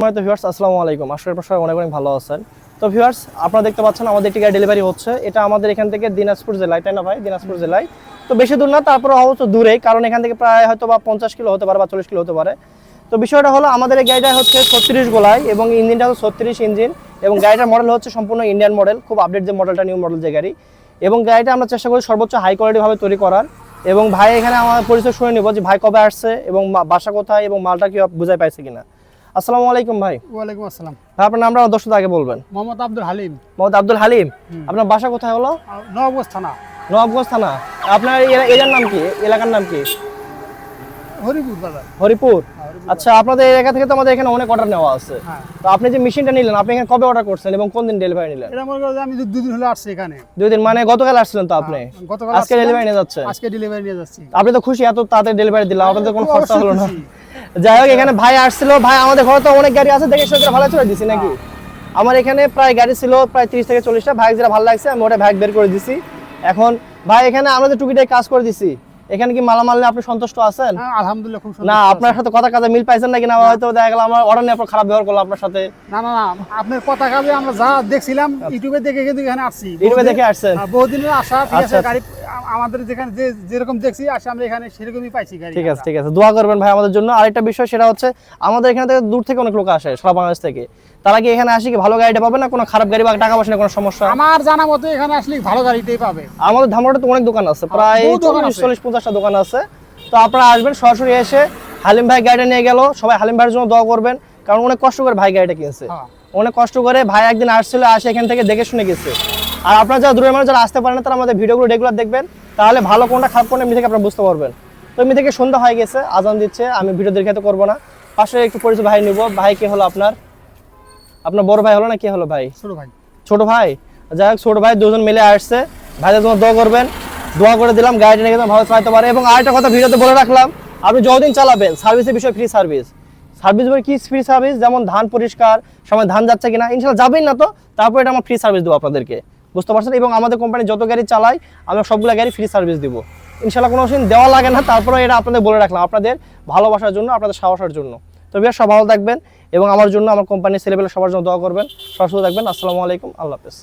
সম্মানিত ভিউয়ার্স আসসালামু আলাইকুম। আশা করি সবাই অনেক অনেক ভালো আছেন। তো ভিউয়ার্স আপনারা দেখতে পাচ্ছেন আমাদের একটি গাড়ি ডেলিভারি হচ্ছে। এটা আমাদের এখান থেকে দিনাজপুর জেলায় তাই না ভাই? দিনাজপুর জেলায়। তো বেশি দূর না তারপরে অবশ্য দূরেই কারণ এখান থেকে প্রায় হয়তো বা পঞ্চাশ কিলো হতে পারে বা চল্লিশ কিলো হতে পারে। তো বিষয়টা হলো আমাদের এই গাড়িটা হচ্ছে ছত্রিশ গোলায় এবং ইঞ্জিনটা হচ্ছে ছত্রিশ ইঞ্জিন এবং গাড়িটার মডেল হচ্ছে সম্পূর্ণ ইন্ডিয়ান মডেল খুব আপডেট যে মডেলটা নিউ মডেল যে গাড়ি। এবং গাড়িটা আমরা চেষ্টা করি সর্বোচ্চ হাই কোয়ালিটি ভাবে তৈরি করার। এবং ভাই এখানে আমার পরিচয় শুনে নিব যে ভাই কবে আসছে এবং বাসা কোথায় এবং মালটা কি বুঝাই পাইছে কিনা। আসসালামু আলাইকুম ভাই। ওয়ালাইকুম আসসালাম। ভাই আপনার নামটা দর্শক আগে বলবেন। মোহাম্মদ আব্দুল হালিম। মোহাম্মদ আব্দুল হালিম। আপনার বাসা কোথায় হলো? নবগঞ্জ থানা। নবাবগঞ্জ থানা। আপনার এলাকার নাম কি? এলাকার নাম কি? হরিপুর বাজার। হরিপুর। আচ্ছা আপনাদের এলাকা থেকে তো আমাদের এখানে অনেক অর্ডার নেওয়া আছে। হ্যাঁ। তো আপনি যে মেশিনটা নিলেন আপনি এখানে কবে অর্ডার করছেন এবং কোন দিন ডেলিভারি নিলেন? এটা আমি দুদিন হলে আসছি এখানে। দুই দিন মানে গতকাল আসছিলেন তো আপনি? গতকাল আজকে ডেলিভারি নিয়ে যাচ্ছেন। আজকে ডেলিভারি নিয়ে যাচ্ছি। আপনি তো খুশি এত তাড়াতাড়ি ডেলিভারি দিলাম আপনাদের কোনো খরচা হলো না। যাই হোক এখানে ভাই আসছিল। ভাই আমাদের ঘরে তো অনেক গাড়ি আছে দেখে সেটা ভালো চলে দিছি নাকি? আমার এখানে প্রায় গাড়ি ছিল প্রায় তিরিশ থেকে চল্লিশটা। ভাই যেটা ভালো লাগছে আমি ওটা ভাগ বের করে দিছি। এখন ভাই এখানে আমরা যে টুকিটাই কাজ করে দিছি এখানে কি মালামাল নিয়ে আপনি সন্তুষ্ট আছেন? হ্যাঁ, আলহামদুলিল্লাহ খুব না আপনার সাথে কথা কাজে মিল পাইছেন নাকি না? হয়তো দেখা গেল আমার অর্ডার পর খারাপ ব্যবহার করল আপনার সাথে। না না না আপনার কথা কাজে আমরা যা দেখছিলাম ইউটিউবে দেখে কিন্তু এখানে আসছি। ইউটিউবে দেখে আসছেন? হ্যাঁ, বহুদিনের আশা ঠিক আচ্ছা, আছে গাড়ি আমাদের যেখানে যে যেরকম দেখছি আসে আমরা এখানে সেরকমই পাইছি গাড়ি ঠিক আছে ঠিক আছে। দোয়া করবেন ভাই আমাদের জন্য। আরেকটা বিষয় সেটা হচ্ছে আমাদের এখানে থেকে দূর থেকে অনেক লোক আসে সারা বাংলাদেশ থেকে। তারা কি এখানে আসে কি ভালো গাড়িটা পাবে না কোনো খারাপ গাড়ি বা টাকা পয়সা কোনো সমস্যা? আমার জানা মতো এখানে আসলে ভালো গাড়িটাই পাবে। আমাদের ধামরাতে তো অনেক দোকান আছে প্রায় চল্লিশ চল্লিশ পঞ্চাশটা দোকান আছে। তো আপনারা আসবেন সরাসরি এসে হালিম ভাই গাড়িটা নিয়ে গেল। সবাই হালিম ভাইয়ের জন্য দোয়া করবেন কারণ অনেক কষ্ট করে ভাই গাড়িটা কিনছে। হ্যাঁ। অনেক কষ্ট করে ভাই একদিন আসছিল আসে এখান থেকে দেখে শুনে গেছে। আর আপনারা যারা দূরের মানুষ যারা আসতে পারেন না তারা আমাদের ভিডিওগুলো রেগুলার দেখবেন। তাহলে ভালো কোনটা খারাপ কোনটা এমনি থেকে আপনারা বুঝতে পারবেন। তো এমনি থেকে সন্ধ্যা হয়ে গেছে আজান দিচ্ছে আমি ভিডিও দেখে তো করব না। পাশে একটু পরিচয় ভাই নিব। ভাই কে হলো আপনার? আপনার বড় ভাই হলো না কে হলো ভাই? ছোট ভাই। ছোট ভাই? যাই হোক ছোট ভাই দুজন মিলে আসছে। ভাইদের তোমার দোয়া করবেন। দোয়া করে দিলাম গাড়িটা নিয়ে ভালো চালাতে পারে। এবং আরেকটা কথা ভিডিওতে বলে রাখলাম আপনি যতদিন চালাবেন সার্ভিসের বিষয় ফ্রি সার্ভিস সার্ভিস বলে কি ফ্রি সার্ভিস যেমন ধান পরিষ্কার সময় ধান যাচ্ছে কিনা ইনশাল্লাহ যাবেন না তো তারপরে এটা আমার ফ্রি সার্ভিস দেবো আপনাদেরকে। বুঝতে পারছেন? এবং আমাদের কোম্পানি যত গাড়ি চালাই আমরা সবগুলো গাড়ি ফ্রি সার্ভিস দিব। ইনশাল্লাহ কোনো দিন দেওয়া লাগে না তারপরে এটা আপনাদের বলে রাখলাম, আপনাদের ভালোবাসার জন্য, আপনাদের সাহসের জন্য। তো বিয়ার সব ভালো থাকবেন এবং আমার জন্য, আমার কোম্পানির ছেলেপেলে সবার জন্য দোয়া করবেন। সব সুস্থ থাকবেন। আসসালামু আলাইকুম, আল্লাহ হাফেজ।